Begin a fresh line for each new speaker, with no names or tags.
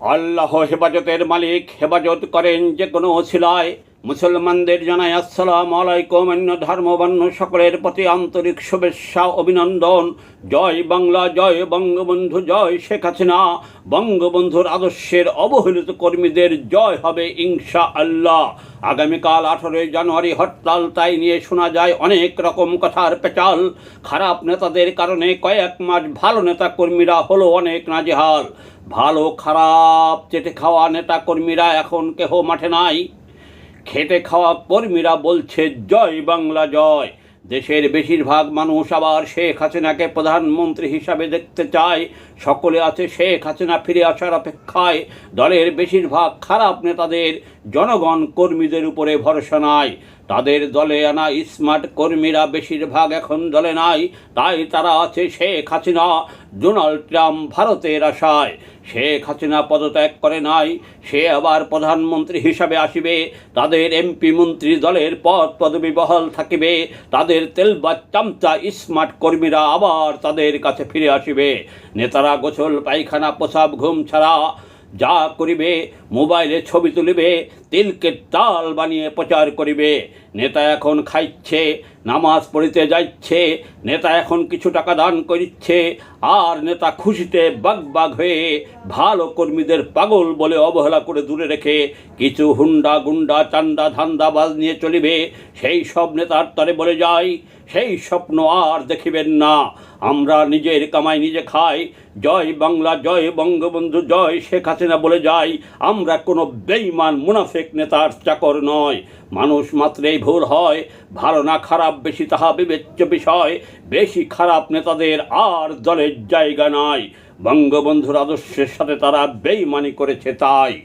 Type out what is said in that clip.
আল্লাহ হেফাজতের মালিক হেফাজত করেন যে কোনো শিলায় মুসলমানদের জানাই আসসালাম আলাইকুম। অন্য ধর্মবর্ণ সকলের প্রতি আন্তরিক শুভেচ্ছা, অভিনন্দন। জয় বাংলা, জয় বঙ্গবন্ধু, জয় শেখ হাসিনা। বঙ্গবন্ধুর আদর্শের অবহেলিত কর্মীদের জয় হবে ইনশা আল্লাহ আগামীকাল আঠারোই জানুয়ারি হরতাল, তাই নিয়ে শোনা যায় অনেক রকম কথার পেচাল। খারাপ নেতাদের কারণে কয়েক মাস ভালো নেতা কর্মীরা হলো অনেক নাজেহাল। ভালো খারাপ, চেটে খাওয়া নেতা কর্মীরা এখন কেহ মাঠে নাই। খেটে খাওয়া কর্মীরা বলছে, জয় বাংলা, জয়। দেশের বেশিরভাগ মানুষ আবার শেখ হাসিনাকে প্রধানমন্ত্রী হিসাবে দেখতে চায়। সকলে আছে শেখ হাসিনা ফিরে আসার অপেক্ষায়। দলের বেশিরভাগ খারাপ নেতাদের জনগণ কর্মীদের উপরে ভরসা নাই। তাদের দলে আনা স্মার্ট কর্মীরা বেশিরভাগ এখন দলে নাই। তাই তারা আছে শেখ হাসিনা, ডোনাল্ড ট্রাম্প ভারতের আশায়। শেখ হাসিনা পদত্যাগ করে নাই, সে আবার প্রধানমন্ত্রী হিসাবে আসিবে। তাদের এমপি মন্ত্রী দলের পদ পদবি বহাল থাকিবে। তাদের তেলবা চামচা স্মার্ট কর্মীরা আবার তাদের কাছে ফিরে আসিবে। নেতারা গোসল, পায়খানা, প্রসাব, ঘুম ছাড়া যা করিবে, মোবাইলে ছবি তুলিবে, তিলকে তাল বানিয়ে প্রচার করিবে। নেতা এখন খাইচ্ছে, নামাজ পড়িতে যাচ্ছে নেতা এখন কিছু টাকা দান করিচ্ছে, আর নেতা খুশিতে বাগ বাগ হয়ে ভালো কর্মীদের পাগল বলে অবহেলা করে দূরে রেখে কিছু হুন্ডা গুন্ডা, চান্দা ধান্দাবাজ নিয়ে চলিবে। সেই সব নেতার তরে বলে যায়, সেই স্বপ্ন আর দেখিবেন না। আমরা নিজের কামাই নিজে খাই। জয় বাংলা, জয় বঙ্গবন্ধু, জয় শেখ হাসিনা বলে যাই। আমরা কোনো বেইমান মুনাফেক নেতার চাকর নয় মানুষ মাত্রেই ভুল হয়। ভালো না খারাপ, বেশি তাহা বিবেচ্য বিষয়। বেশি খারাপ নেতাদের আর দলের জায়গা নাই। বঙ্গবন্ধুর আদর্শের সাথে তারা বেইমানি করেছে তাই।